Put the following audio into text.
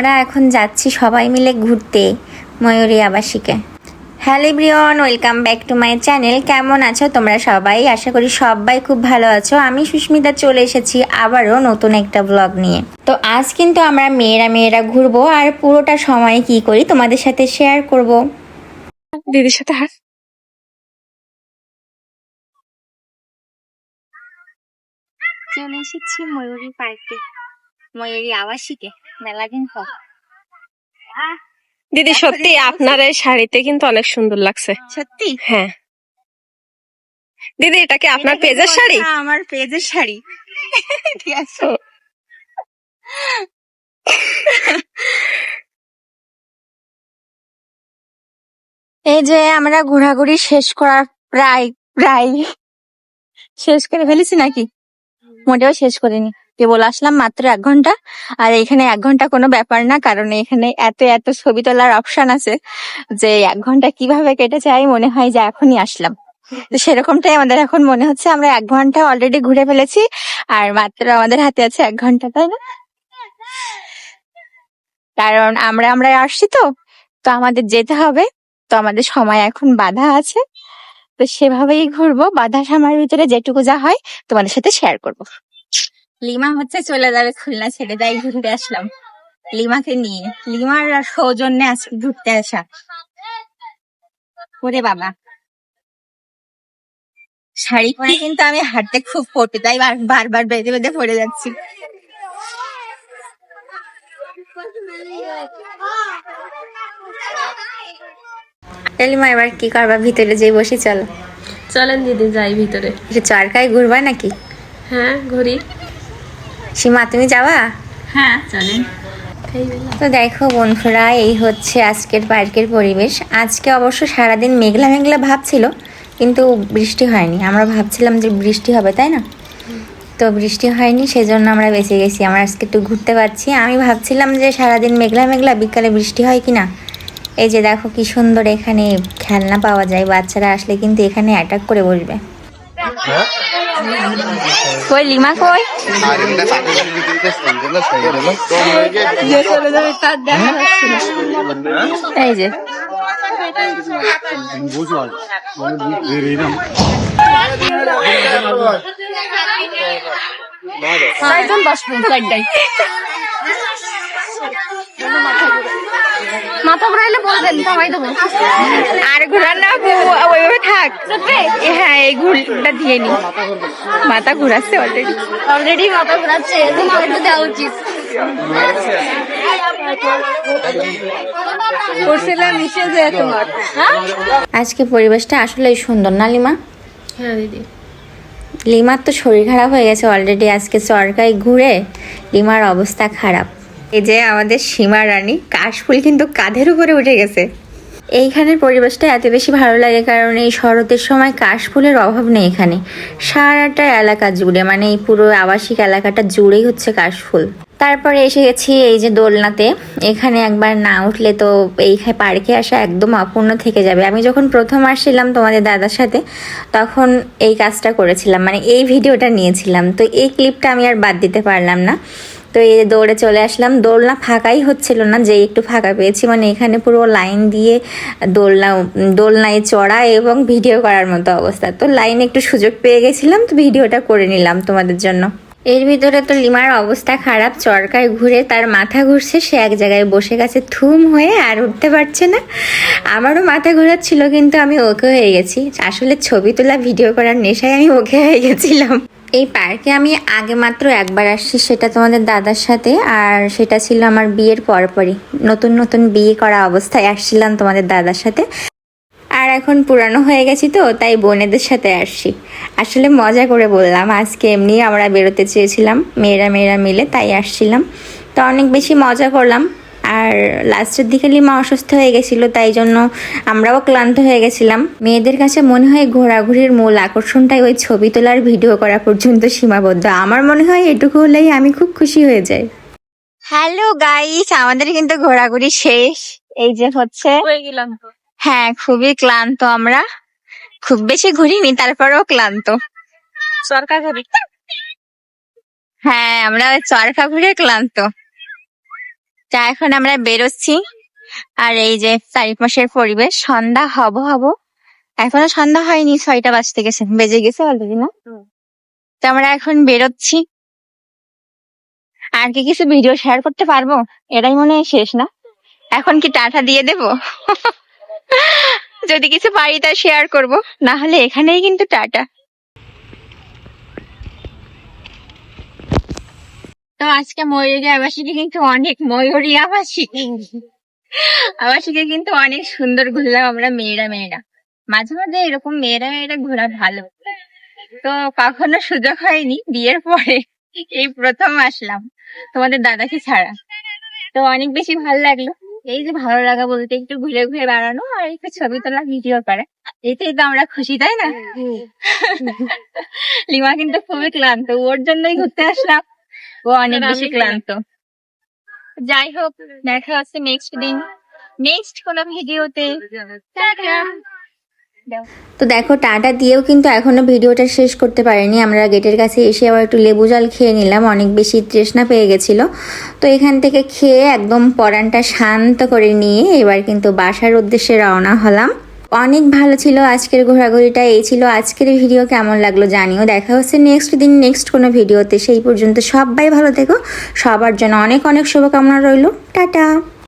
আমরা এখন যাচ্ছি সবাই মিলে ঘুরতে ময়ূরী আবাসিকে। Hello Brian welcome back to my channel. কেমন আছো তোমরা সবাই? আশা করি সবাই খুব ভালো আছো। আমি সুস্মিতা চলে এসেছি আবারও নতুন একটা ব্লগ নিয়ে। তো আজ কিন্তু আমরা মেয়েরা মেয়েরা ঘুরবো আর পুরোটা সময় কি করি তোমাদের সাথে শেয়ার করব। দিদির সাথে হাত চলে এসেছি ময়ূরী পার্কে ময়ূরী আবাসিকে। দিদি সত্যি আপনার এই শাড়িতে কিন্তু অনেক সুন্দর লাগছে। সত্যি? হ্যাঁ। দিদি এটা কি আপনার পেজের শাড়ি? হ্যাঁ, আমার পেজের শাড়ি। ঠিক আছে। এই যে আমরা ঘোরাঘুরি শেষ করার প্রায় প্রায় শেষ করে ফেলেছি নাকি? মোটেও শেষ করিনি। কেবল আসলাম মাত্র এক ঘণ্টা। আর এখানে এক ঘণ্টা কোনো ব্যাপার না, কারণ এখানে এত এত ছবি তোলার অপশন আছে যে এক ঘণ্টা কীভাবে কেটে যায় মনে হয় যে এখনই আসলাম। তো সেরকমটাই আমাদের এখন মনে হচ্ছে, আমরা এক ঘণ্টা অলরেডি ঘুরে ফেলেছি, আর মাত্র আমাদের হাতে আছে এক ঘণ্টা, তাই না? কারণ আমরা আমরা আসছি তো তো আমাদের যেতে হবে, তো আমাদের সময় এখন বাধা আছে। তো সেভাবেই ঘুরবো বাধা সময়ের ভিতরে যেটুকু যা হয় তোমাদের সাথে শেয়ার করব। লিমা হচ্ছে চলে যাবে খুলনা ছেড়ে তাই ঘুরতে আসলাম। লিমাকে নিয়ে। লিমার আর সৌজন্যে আজকে ঘুরতে আসা। ওরে বাবা। শাড়ি পরে কিন্তু আমি হাঁটতে খুব পড়তে তাই বারবার বেঁধে বেঁধে পড়ে যাচ্ছি। লিমা এবার কি করবা? ভিতরে যেই বসে চলো। চলেন দিদি যাই ভিতরে। চরকায় ঘুরবা নাকি? হ্যাঁ ঘুরি। সীমা তুমি যাওয়া হ্যাঁ চলেন। তো দেখো বন্ধুরা এই হচ্ছে আজকের পার্কের পরিবেশ। আজকে অবশ্য সারাদিন মেঘলা মেঘলা ভাব ছিল কিন্তু বৃষ্টি হয়নি। আমরা ভাবছিলাম যে বৃষ্টি হবে তাই না? তো বৃষ্টি হয়নি সেজন্য আমরা বেঁচে গেছি। আমরা আজকে একটু ঘুরতে পারছি। আমি ভাবছিলাম যে সারাদিন মেঘলা মেঘলা বিকালে বৃষ্টি হয় কি না এই যে দেখো কি সুন্দর এখানে খেলনা পাওয়া যায় বাচ্চারা আসলে কিন্তু এখানে অ্যাটাক করে বসবে। কই লিমা কই এই যে ছয়জন বসবেন চারটাই মাথা ঘুরাইলে বলবেন থামাই দেবো আর ঘোরার না ওইভাবে থাক। হ্যাঁ এই ঘুরটা দিয়ে নি। মাথা ঘুরাচ্ছে অলরেডি অলরেডি মাথা ঘুরাচ্ছে এজন্য একটু দেওয়া উচিত। হ্যাঁ? আজকে পরিবেশটা আসলেই সুন্দর না লিমা? হ্যাঁ দিদি। লিমার তো শরীর খারাপ হয়ে গেছে অলরেডি আজকে সরকারি ঘুরে লিমার অবস্থা খারাপ। এই যে আমাদের সীমা রানী কাশফুল কিন্তু কাঁধের উপরে উঠে গেছে। এইখানের পরিবেশটা এত বেশি ভালো লাগে কারণ এই শরতের সময় কাশফুলের অভাব নেই এখানে। সারাটা এলাকা জুড়ে মানে এই পুরো আবাসিক এলাকাটা জুড়েই হচ্ছে কাশফুল তারপরে এসে গেছি এই যে দোলনাতে। এখানে একবার না উঠলে তো এই পার্কে আসা একদম অপূর্ণ থেকে যাবে। আমি যখন প্রথম আসছিলাম তোমাদের দাদার সাথে, তখন এই কাজটা করেছিলাম। মানে এই ভিডিওটা নিয়েছিলাম। তো এই ক্লিপটা আমি আর বাদ দিতে পারলাম না। তো এই দৌড়ে চলে আসলাম দোলনা ফাঁকাই হচ্ছিল না, যে একটু ফাঁকা পেয়েছি মানে এখানে পুরো লাইন দিয়ে দোলনা, দোলনায় চড়া এবং ভিডিও করার মতো অবস্থা। তো লাইনে একটু সুযোগ পেয়ে গেছিলাম, তো ভিডিওটা করে নিলাম তোমাদের জন্য। এর ভিতরে তো লিমার অবস্থা খারাপ, চরকায় ঘুরে তার মাথা ঘুরছে, সে এক জায়গায় বসে গেছে, থুম হয়ে আর উঠতে পারছে না। আমারও মাথা ঘোরাচ্ছিল, কিন্তু আমি ওকে হয়ে গেছি। আসলে ছবি তোলা, ভিডিও করার নেশায় আমি ওকে হয়ে গেছিলাম। এই পার্কে আমি আগে মাত্র একবার আসছি, সেটা তোমাদের দাদার সাথে, আর সেটা ছিল আমার বিয়ের পরপরই। নতুন নতুন বিয়ে করা অবস্থায় আসছিলাম তোমাদের দাদার সাথে। আর এখন পুরানো হয়ে গেছি তো, তাই বোনেদের সাথে আসছি। আসলে মজা করে বললাম, আজকে এমনি আমরা বেরোতে চেয়েছিলাম, মেয়েরা মেয়েরা মিলে, তাই আসছিলাম। তো অনেক বেশি মজা করলাম। আর লাস্টের দিকে লিমা অসুস্থ হয়ে গেছিল তাই জন্য আমরাও ক্লান্ত হয়ে গেছিলাম। মেয়েদের কাছে মনে হয় ঘোরাঘুরির মূল আকর্ষণটাই ওই ছবি তোলার ভিডিও করা পর্যন্ত সীমাবদ্ধ। আমার মনে হয় এটুকু হলেই আমি খুব খুশি হয়ে যাই। হ্যালো গাইস আমাদের কিন্তু ঘোরাঘুরি শেষ। এই যে হচ্ছে হয়ে গেলাম তো হ্যাঁ খুবই ক্লান্ত আমরা। খুব বেশি ঘুরিনি তারপরেও ক্লান্ত। সরকার ঘুরি। হ্যাঁ আমরা ওই চরকা ঘুরে ক্লান্ত। তা এখন আমরা বেরোচ্ছি। আর এই যে চারিপাশের পরিবেশ সন্ধ্যা হব হব। এখনও সন্ধ্যা হয়নি ছয়টা বাজতে গেছে বেজে গেছে অলরেডি না? তো আমরা এখন বেরোচ্ছি। আর কি কিছু ভিডিও শেয়ার করতে পারব? এটাই মনে হয় শেষ না? এখন কি টাটা দিয়ে দেব? যদি কিছু পারি তা শেয়ার করব। না হলে এখানেই কিন্তু টাটা। তো আজকে ময়ূরী আবাসিকে কিন্তু অনেক ময়ূরী আবাসিক। আবাসিকে কিন্তু অনেক সুন্দর ঘুরলাম আমরা মেয়েরা মেয়েরা। মাঝে মাঝে এরকম মেয়েরা মেয়েরা ঘোরা ভালো। তো কখনো সুযোগ হয়নি বিয়ের পরে এই প্রথম আসলাম তোমাদের দাদাকে ছাড়া। তো অনেক বেশি ভালো লাগল। এই যে ভালো লাগা বলতে একটু ঘুরে ঘুরে বেড়ানো আর একটু ছবি তোলা ভিডিও করা। এতেই তো আমরা খুশি তাই না? লিমা কিন্তু খুবই ক্লান্ত ওর জন্যই ঘুরতে আসলাম। ও অনেক বেশি ক্লান্ত। যাই হোক দেখা হচ্ছে নেক্সট দিন। নেক্সট কোনো ভিডিওতে। তো দেখো টাটা দিয়েও কিন্তু এখনও ভিডিওটা শেষ করতে পারিনি। আমরা গেটের কাছে এসে আবার একটু লেবু জল খেয়ে নিলাম। অনেক বেশি তৃষ্ণা পেয়ে গেছিল। তো এখান থেকে খেয়ে একদম পরানটা শান্ত করে নিয়ে এবার কিন্তু বাসার উদ্দেশ্যে রওনা হলাম। অনেক ভালো ছিল আজকের ঘোরাঘুরিটা, এই ছিল আজকের ভিডিও কেমন লাগল জানিও। দেখা হচ্ছে নেক্সট দিন নেক্সট কোনো ভিডিওতে সেই পর্যন্ত সবাই ভালো থেকো। সবার জন্য অনেক অনেক শুভকামনা রইল। টাটা।